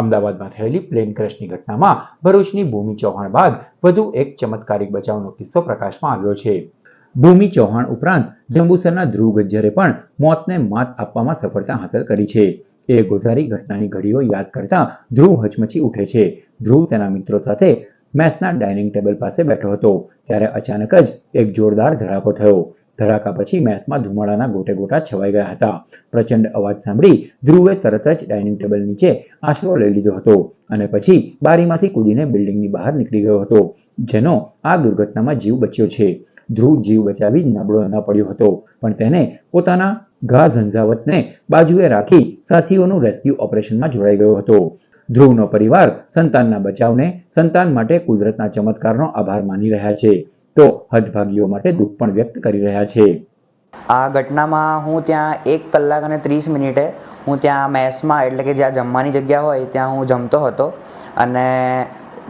અમદાવાદમાં થયેલી પ્લેન ક્રેશની ઘટનામાં ભરૂચની ભૂમિ ચૌહાણ બાદ વધુ એક ચમત્કારિક બચાવનો કિસ્સો પ્રકાશમાં આવ્યો છે. ભૂમિ ચૌહાણ ઉપરાંત જંબુસરના ધ્રુવ ગજ્જરે પણ મોતને માત આપવામાં સફળતા હાંસલ કરી છે. એ ગોઝારી ઘટનાની ઘડીઓ યાદ કરતા ધ્રુવ હચમચી ઉઠે છે. ધ્રુવ તેના મિત્રો સાથે મેસના ડાઇનિંગ ટેબલ પાસે બેઠો હતો. ત્યારે અચાનક જ એક જોરદાર ધડાકો થયો. ધડાકા પછી મેસમાં ધુમાડાના ગોટે ગોટા છવાઈ ગયા હતા. પ્રચંડ અવાજ સાંભળી ધ્રુવે તરત જ ડાઇનિંગ ટેબલ નીચે આશરો લઈ લીધો હતો અને પછી બારીમાંથી કૂદીને બિલ્ડિંગની બહાર નીકળી ગયો હતો, જેનો આ દુર્ઘટનામાં જીવ બચ્યો છે. ધ્રુવ જીવ બચાવી નબળો ન પડ્યો હતો, પણ તેને પોતાના ઘા ઝંઝાવતને બાજુએ રાખી સાથીઓનું રેસ્ક્યુ ઓપરેશનમાં જોડાઈ ગયો હતો. ધ્રુવનો પરિવાર સંતાનના બચાવને સંતાન માટે કુદરતના ચમત્કારનો આભાર માની રહ્યા છે. તો હદભાગીઓ માટે દુઃખ પણ વ્યક્ત કરી રહ્યા છે. આ ઘટનામાં હું ત્યાં એક કલાક અને ત્રીસ મિનિટે હું ત્યાં મેસમાં, એટલે કે જ્યાં જમવાની જગ્યા હોય, ત્યાં હું જમતો હતો. અને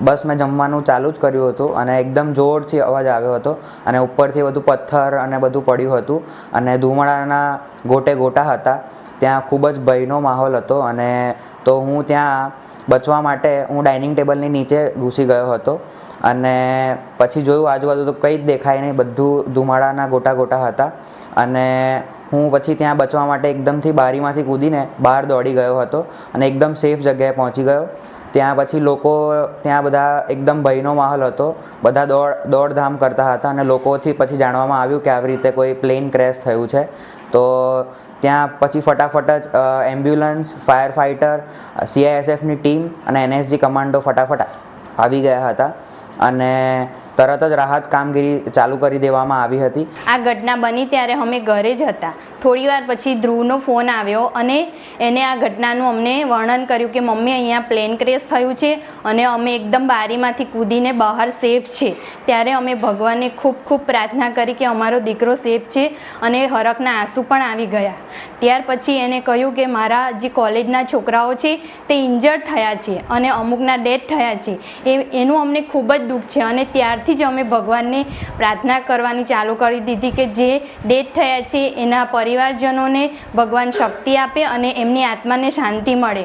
બસ મેં જમવાનું ચાલુ જ કર્યું હતું અને એકદમ જોરથી અવાજ આવ્યો હતો અને ઉપરથી બધું પથ્થર અને બધું પડ્યું હતું અને ધુમાડાના ગોટે ગોટા હતા. ત્યાં ખૂબ જ ભયનો માહોલ હતો અને તો હું ત્યાં બચવા માટે હું ડાઇનિંગ ટેબલની નીચે ઘૂસી ગયો હતો અને પછી જોયું આજુબાજુ તો કંઈ જ દેખાય નહીં, બધું ધુમાડાના ગોટા ગોટા હતા અને હું પછી ત્યાં બચવા માટે એકદમથી બારીમાંથી કૂદીને બહાર દોડી ગયો હતો અને એકદમ સેફ જગ્યાએ પહોંચી ગયો. ત્યાં પછી લોકો, ત્યાં બધા એકદમ ભયનો માહોલ હતો. બધા દોડ, દોડધામ કરતા હતા અને લોકોથી પછી જાણવામાં આવ્યું કે આવી રીતે કોઈ પ્લેન ક્રેશ થયું છે. તો ત્યાં પછી ફટાફટ જ એમ્બ્યુલન્સ ફાયર ફાઇટર સીઆઈએસએફની ટીમ અને એનએસજી કમાન્ડો ફટાફટ આવી ગયા હતા. અને તરત જ રાહત કામગીરી ચાલુ કરી દેવામાં આવી હતી. આ ઘટના બની ત્યારે અમે ઘરે જ હતા. થોડી વાર પછી ધ્રુવનો ફોન આવ્યો અને એને આ ઘટનાનું અમને વર્ણન કર્યું કે, મમ્મી, અહીંયા પ્લેન ક્રેશ થયું છે અને અમે એકદમ બારીમાંથી કૂદીને બહાર સેફ છે. ત્યારે અમે ભગવાનને ખૂબ ખૂબ પ્રાર્થના કરી કે, અમારો દીકરો સેફ છે અને હરખના આંસુ પણ આવી ગયા. ત્યાર પછી એને કહ્યું કે, મારા જે કોલેજના છોકરાઓ છે તે ઇન્જર્ડ થયા છે અને અમુકના ડેથ થયા છે. એ, એનું અમને ખૂબ જ દુઃખ છે. અને ત્યારથી જ અમે ભગવાનને પ્રાર્થના કરવાની ચાલુ કરી દીધી કે જે ડેથ થયા છે, એના પરિવારજનોને ભગવાન શક્તિ આપે અને એમની આત્માને શાંતિ મળે.